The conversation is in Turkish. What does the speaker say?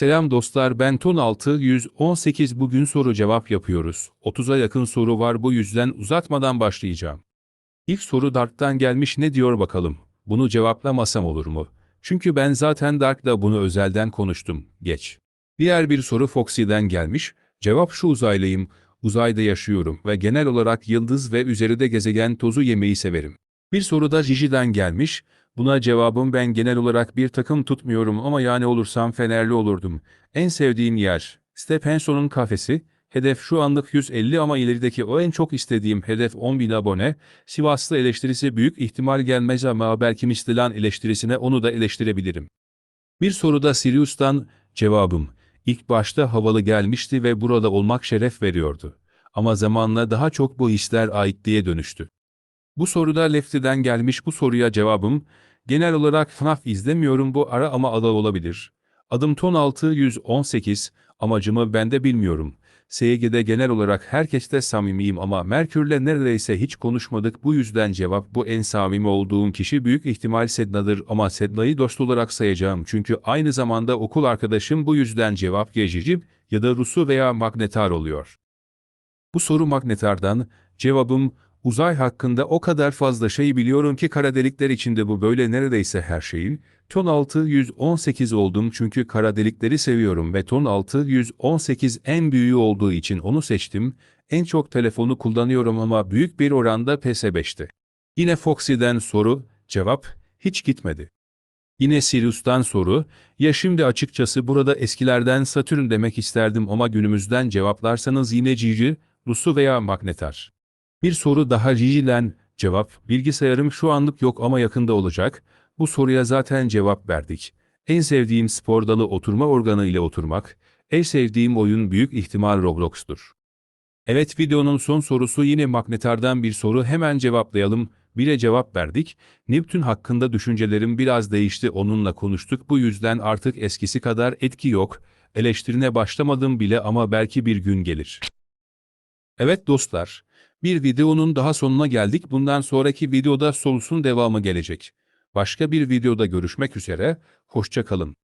Selam dostlar ben Ton 618 bugün soru cevap yapıyoruz. 30'a yakın soru var bu yüzden uzatmadan başlayacağım. İlk soru Dark'tan gelmiş ne diyor bakalım. Bunu cevaplamasam olur mu? Çünkü ben zaten Dark'da bunu özelden konuştum. Geç. Diğer bir soru Foxy'den gelmiş. Cevap şu uzaylıyım. Uzayda yaşıyorum ve genel olarak yıldız ve üzerinde gezegen tozu yemeyi severim. Bir soru da Jiji'den gelmiş. Buna cevabım ben genel olarak bir takım tutmuyorum ama yani olursam Fenerli olurdum. En sevdiğim yer, Stephenson kafesi, hedef şu anlık 150 ama ilerideki o en çok istediğim hedef 10.000 abone, Sivaslı eleştirisi büyük ihtimal gelmez ama belki Mistilan eleştirisine onu da eleştirebilirim. Bir soruda Sirius'tan cevabım, ilk başta havalı gelmişti ve burada olmak şeref veriyordu. Ama zamanla daha çok bu hisler ait diye dönüştü. Bu soruda Lefty'den gelmiş bu soruya cevabım, genel olarak FNAF izlemiyorum bu ara ama adı olabilir. Adım Ton 618, amacımı ben de bilmiyorum. SYG'de genel olarak herkeste samimiyim ama Merkür'le neredeyse hiç konuşmadık bu yüzden cevap bu en samimi olduğum kişi büyük ihtimal Sedna'dır ama Sedna'yı dost olarak sayacağım çünkü aynı zamanda okul arkadaşım bu yüzden cevap Gejicip ya da Rusu veya Magnetar oluyor. Bu soru Magnetar'dan, cevabım, uzay hakkında o kadar fazla şey biliyorum ki kara delikler içinde bu böyle neredeyse her şeyin, ton 618 oldum çünkü kara delikleri seviyorum ve ton 618 en büyüğü olduğu için onu seçtim, en çok telefonu kullanıyorum ama büyük bir oranda PS5'te. Yine Foxy'den soru, cevap, hiç gitmedi. Yine Sirius'tan soru, ya şimdi açıkçası burada eskilerden Satürn demek isterdim ama günümüzden cevaplarsanız yine Cici, Rusu veya Magnetar. Bir soru daha Ciji'den, cevap, bilgisayarım şu anlık yok ama yakında olacak, bu soruya zaten cevap verdik. En sevdiğim spor dalı oturma organı ile oturmak, en sevdiğim oyun büyük ihtimal Roblox'tur. Evet videonun son sorusu yine Magnetar'dan bir soru hemen cevaplayalım. Bile cevap verdik. Neptün hakkında düşüncelerim biraz değişti onunla konuştuk bu yüzden artık eskisi kadar etki yok. Eleştirine başlamadım bile ama belki bir gün gelir. Evet dostlar, bir videonun daha sonuna geldik. Bundan sonraki videoda solusun devamı gelecek. Başka bir videoda görüşmek üzere, hoşça kalın.